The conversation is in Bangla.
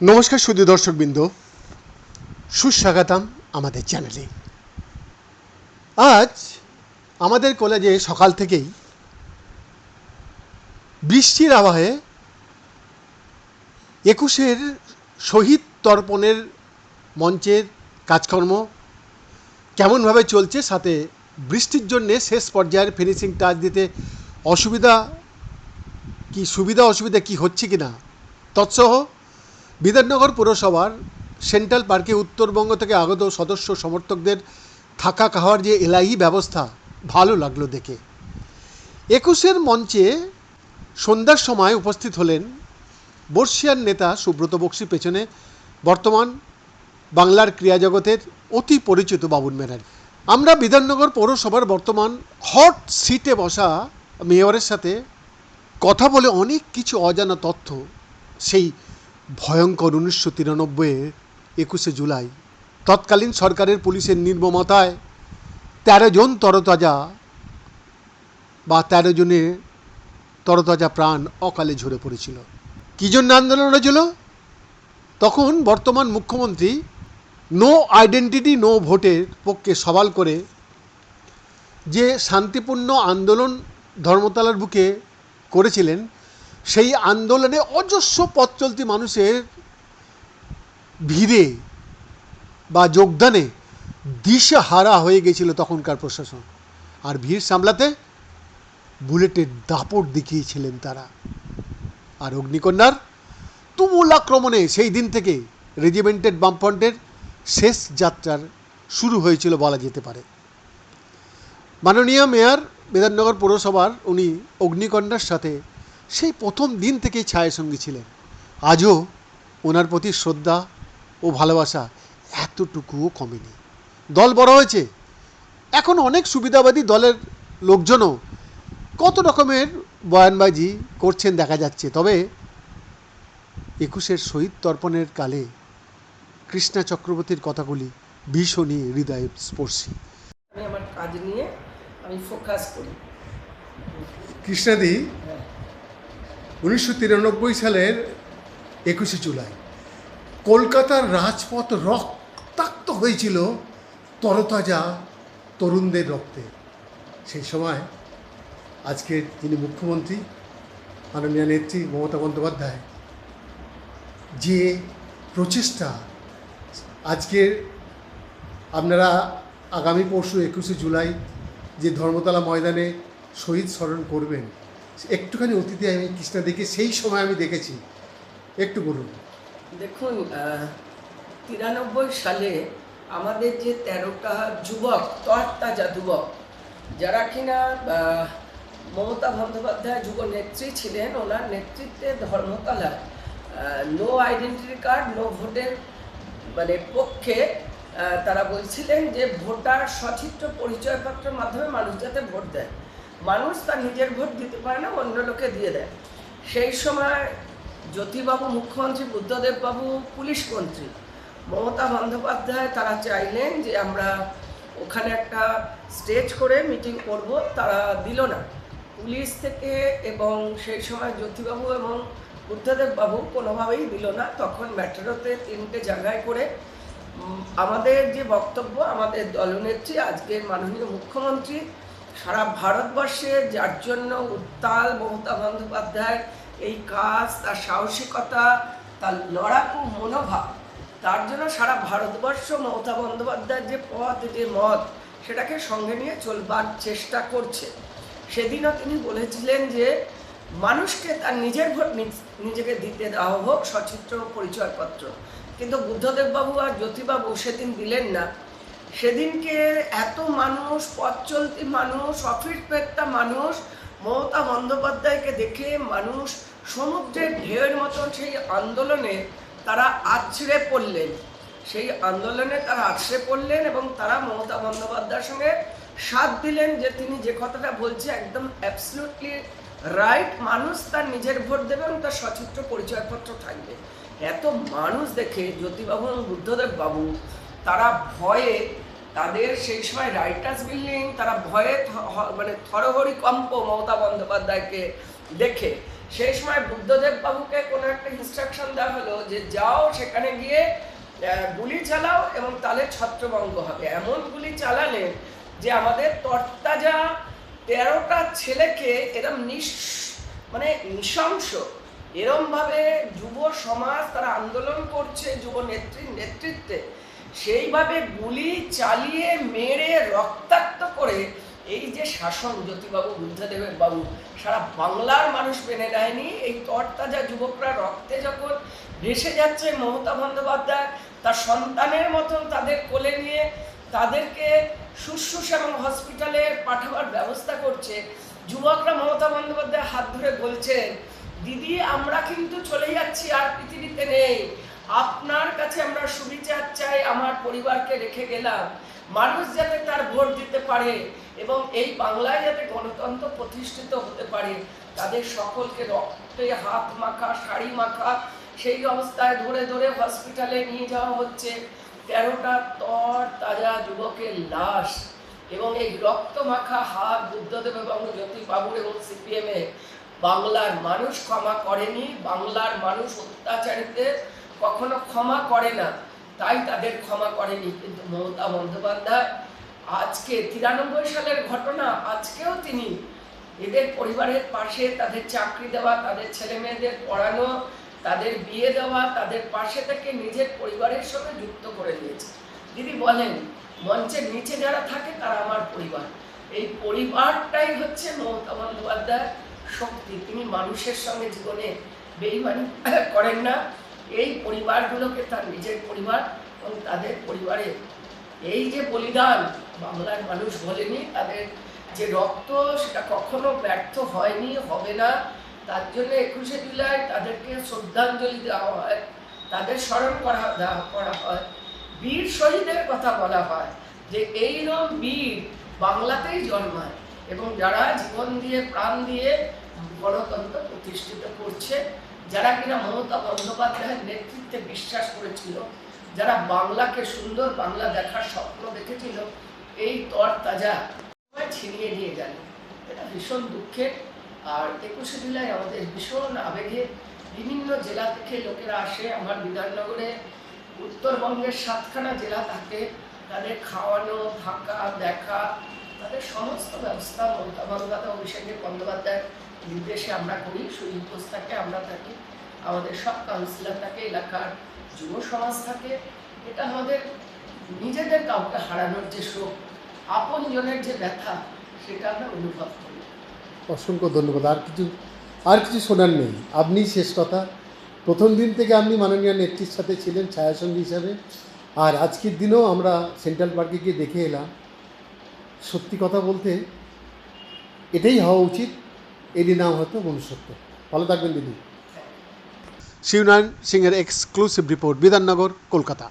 নমস্কার সুদী দর্শকবৃন্দ। সুস্বাগতম আমাদের চ্যানেলে। আজ আমাদের কলেজে সকাল থেকেই বৃষ্টির আবহে একুশের শহীদ তর্পণের মঞ্চের কাজকর্ম কেমনভাবে চলছে সাথে বৃষ্টির জন্যে শেষ পর্যায়ের ফিনিশিং টাচ দিতে অসুবিধা কি, সুবিধা অসুবিধা কি, হচ্ছে কি না? তৎসহ বিধাননগর পুরসভার সেন্ট্রাল পার্কে উত্তরবঙ্গ থেকে আগত সদস্য সমর্থকদের থাকা খাওয়ার যে এলাহি ব্যবস্থা, ভালো লাগল দেখে। একুশের মঞ্চে সন্ধ্যার সময় উপস্থিত হলেন বর্ষিয়ার নেতা সুব্রত বক্সি পেছনে বর্তমান বাংলার ক্রিয়া জগতের অতি পরিচিত বাবুন ব্যানার্জি আমরা বিধাননগর পৌরসভার বর্তমান হট সিটে বসা মেয়রের সাথে কথা বলে অনেক কিছু অজানা তথ্য সেই ভয়ঙ্কর উনিশশো তিরানব্বইয়ের একুশে জুলাই। তৎকালীন সরকারের পুলিশের নির্মমতায় তেরো জন তরতাজা বা তেরো জনের তরতাজা প্রাণ অকালে ঝরে পড়েছিল। কী জন্য আন্দোলন হয়েছিল? তখন বর্তমান মুখ্যমন্ত্রী নো আইডেন্টিটি নো ভোটের পক্ষে সওয়াল করে যে শান্তিপূর্ণ আন্দোলন ধর্মতলার বুকে করেছিলেন, সেই আন্দোলনে অজস্র পথ চলতি মানুষের ভিড়ে বা যোগদানে দিশেহারা হয়ে গেছিল তখনকার প্রশাসন। আর ভিড় সামলাতে বুলেটের দাপট দেখিয়েছিলেন তারা। আর অগ্নিকন্যার তুমুল আক্রমণে সেই দিন থেকে রেজিমেন্টেড বামফ্রন্টের শেষ যাত্রার শুরু হয়েছিল বলা যেতে পারে। মাননীয় মেয়র বিধাননগর পৌরসভার উনি অগ্নিকন্যার সাথে সেই প্রথম দিন থেকেই ছায়াসঙ্গী ছিলেন। আজও ওনার প্রতি শ্রদ্ধা ও ভালোবাসা এতটুকুও কমেনি। দল বড় হয়েছে। এখন অনেক সুবিধাবাদী দলের লোকজনও কত রকমের বয়ানবাজি করছেন দেখা যাচ্ছে। তবে একুশের শহীদ তর্পণের কালে কৃষ্ণা চক্রবর্তীর কথাগুলি ভীষণই হৃদয় স্পর্শী। আমি আমার কাজ নিয়ে আমি ফোকাস করি। কৃষ্ণাদি উনিশশো তিরানব্বই সালের একুশে জুলাই কলকাতার রাজপথ রক্তাক্ত হয়েছিল তরতাজা তরুণদের রক্তে। সেই সময় আজকে যিনি মুখ্যমন্ত্রী মাননীয় নেত্রী মমতা বন্দ্যোপাধ্যায় যে প্রচেষ্টা আজকের আপনারা আগামী পরশু একুশে জুলাই যে ধর্মতলা ময়দানে শহীদ স্মরণ করবেন, একটুখানি অতীতে আমি কৃষ্ণাদিকে সেই সময় আমি দেখেছি। একটু বলুন। দেখুন তিরানব্বই সালে আমাদের যে তেরোটা যুবক, তরতাজা যুবক, যারা কিনা মমতা বন্দ্যোপাধ্যায় যুব নেত্রী ছিলেন, ওনার নেতৃত্বে ধর্মতলায় নো আইডেন্টিটি কার্ড নো ভোটের মানে পক্ষে তারা বলছিলেন যে ভোটার সচিত্র পরিচয়পত্রের মাধ্যমে মানুষ যাতে ভোট দেয়। মানুষ তার নিজের ভোট দিতে পারে না, অন্য লোকে দিয়ে দেয়। সেই সময় জ্যোতিবাবু মুখ্যমন্ত্রী, বুদ্ধদেববাবু পুলিশ মন্ত্রী মমতা বন্দ্যোপাধ্যায়, তারা চাইলেন যে আমরা ওখানে একটা স্টেজ করে মিটিং করব, তারা দিল না। পুলিশ থেকে এবং সেই সময় জ্যোতিবাবু এবং বুদ্ধদেব বাবু কোনোভাবেই দিল না। তখন মেট্রোতে তিনটে জায়গায় করে আমাদের যে বক্তব্য, আমাদের দলনেত্রী, আজকের মাননীয় মুখ্যমন্ত্রী, সারা ভারতবর্ষে যার জন্য উত্তাল মমতা বন্দ্যোপাধ্যায় এই কাজ, তার সাহসিকতা, তার লড়াকু মনোভাব, তার জন্য সারা ভারতবর্ষ মমতা বন্দ্যোপাধ্যায়ের যে পথ, যে মত, সেটাকে সঙ্গে নিয়ে চলবার চেষ্টা করছে। সেদিনও তিনি বলেছিলেন যে মানুষকে তার নিজের ভোট, নিজ- নিজেকে দিতে দেওয়া হোক সচিত্র পরিচয়পত্র। কিন্তু বুদ্ধদেববাবু আর জ্যোতিবাবু সেদিন দিলেন না। সেদিনকে এত মানুষ পথ চলতি মানুষ অফিস পেটটা মানুষ, মমতা বন্দ্যোপাধ্যায়কে দেখে মানুষ সমুদ্রের ঢেউয়ের মতন সেই আন্দোলনে তারা আছড়ে পড়লেন। সেই আন্দোলনে তারা আছড়ে পড়লেন এবং তারা মমতা বন্দ্যোপাধ্যায়ের সঙ্গে সাথ দিলেন যে তিনি যে কথাটা বলছে একদম অ্যাবসলুটলি রাইট মানুষ তার নিজের ভোট দেবে এবং তার সচিত্র পরিচয়পত্র থাকবে। এত মানুষ দেখে জ্যোতিবাবু এবং বুদ্ধদেব বাবু, তারা ভয়ে তাদের সেই সময় রাইটার্স বিল্ডিং তারা ভয়ে মানে থরহরি কম্প মমতা বন্দ্যোপাধ্যায়কে দেখে। সেই সময় বুদ্ধদেব বাবুকে কোনো একটা ইনস্ট্রাকশন দেওয়া হলো যে যাও সেখানে গিয়ে গুলি চালাও এবং তাহলে ছত্রভঙ্গ হবে। এমন গুলি চালালেন যে আমাদের তরতাজা তেরোটা ছেলেকে এরম নিঃ মানে নৃশংস। এরমভাবে যুব সমাজ তারা আন্দোলন করছে, যুব নেত্রীর নেতৃত্বে। সেইভাবে গুলি চালিয়ে, মেরে, রক্তাক্ত করে এই যে শাসন জ্যোতিবাবু, বুদ্ধদেবের বাবু, সারা বাংলার মানুষ মেনে নেয়নি। এই তরতাজা যুবকরা রক্তে যখন ভেসে যাচ্ছে মমতা বন্দ্যোপাধ্যায়, তার সন্তানের মতন তাদের কোলে নিয়ে তাদেরকে শুশ্রূষা এবং হসপিটালে পাঠাবার ব্যবস্থা করছে। যুবকরা মমতা বন্দ্যোপাধ্যায় হাত ধরে বলছেন, দিদি, আমরা কিন্তু চলে যাচ্ছি, আর পৃথিবীতে নেই। আপনার কাছে আমরা সুবিচার চাই, আমার পরিবারকে রেখে গেলাম। মানুষ যাতে তার ভোট দিতে পারে এবং এই বাংলায় যাতে গণতন্ত্র প্রতিষ্ঠিত হতে পারে, তাদের সকলকে রক্তে হাত মাখা, শাড়ি মাখা, সেই অবস্থায় ধরে ধরে হসপিটালে নিয়ে যাওয়া হচ্ছে। তেরোটা তর তাজা যুবকের লাশ এবং এই রক্ত মাখা হাত বুদ্ধদেব এবং জ্যোতি বাবুর এবং সিপিএমে বাংলার মানুষ ক্ষমা করেনি, বাংলার মানুষ অত্যাচারীদের কখনো ক্ষমা করে না, তাই তাদের ক্ষমা করেনি কিন্তু মমতা বন্দ্যোপাধ্যায়। আজকে তিরানব্বই সালের ঘটনা, আজকেও তিনি এদের পরিবারের পাশে তাদের চাকরি দেওয়া, তাদের ছেলে মেয়েদের পড়ানো তাদের বিয়ে দেওয়া, তাদের পাশে থেকে নিজের পরিবারের সঙ্গে যুক্ত করে দিয়েছে দিদি বলেন, মঞ্চের নিচে যারা থাকে তারা আমার পরিবার। এই পরিবারটাই হচ্ছে মমতা বন্দ্যোপাধ্যায় শক্তি। তিনি মানুষের সঙ্গে জীবনে বেইমানি করেন না। এই পরিবারগুলোকে তার নিজের পরিবার এবং তাদের পরিবারে এই যে বলিদান, বাংলার মানুষ বলেনি, তাদের যে রক্ত সেটা কখনো ব্যর্থ হয়নি, হবে না। তার জন্য একুশে জুলাই তাদেরকে শ্রদ্ধাঞ্জলি দেওয়া হয়, তাদের স্মরণ করা, দেওয়া, করা হয়। বীর শহীদের কথা বলা হয় যে এইরকম বীর বাংলাতেই জন্মায় এবং যারা জীবন দিয়ে, প্রাণ দিয়ে গণতন্ত্র প্রতিষ্ঠিত করছে, যারা কিনা মমতা বন্দ্যোপাধ্যায়ের নেতৃত্বে বিশ্বাস করেছিল, যারা বাংলাকে সুন্দর বাংলা দেখার স্বপ্ন দেখেছিল, এই তর তাজা ছিনিয়ে নিয়ে গেল। এটা ভীষণ দুঃখের আর একুশে জুলাই আমাদের ভীষণ আবেগে বিভিন্ন জেলা থেকে লোকেরা আসে। আমার বিধাননগরে উত্তরবঙ্গের সাতখানা জেলা থাকে। তাদের খাওয়ানো, থাকা, দেখা, তাদের সমস্ত ব্যবস্থা মমতা বন্দ্যোপাধ্যায় অভিষেকের বন্দ্যোপাধ্যায়ের নির্দেশে আমরা করি। পোস্ট থাকে, আমরা থাকি। আমাদের সব কাউন্সিলর থাকে, এলাকার যুব সমাজ থাকে। এটা আমাদের নিজেদের কাউকে হারানোর যে শোক, আপন জনের যে ব্যথা, সেটা আমরা অনুভব করি। অসংখ্য ধন্যবাদ। আর কিছু আর কিছু শোনার নেই। আপনি শেষ কথা। প্রথম দিন থেকে আপনি মাননীয় নেত্রীর সাথে ছিলেন ছায়াসঙ্গী হিসাবে। আর আজকের দিনেও আমরা সেন্ট্রাল পার্কে গিয়ে দেখে এলাম। সত্যি কথা বলতে এটাই হওয়া উচিত। এরই নাম হয়তো মনুষ্যত্ব। ভালো থাকবেন দিদি। শিবনারায়ণ সিংয়ের এক্সক্লুসিভ রিপোর্ট বিধাননগর, কলকাতা।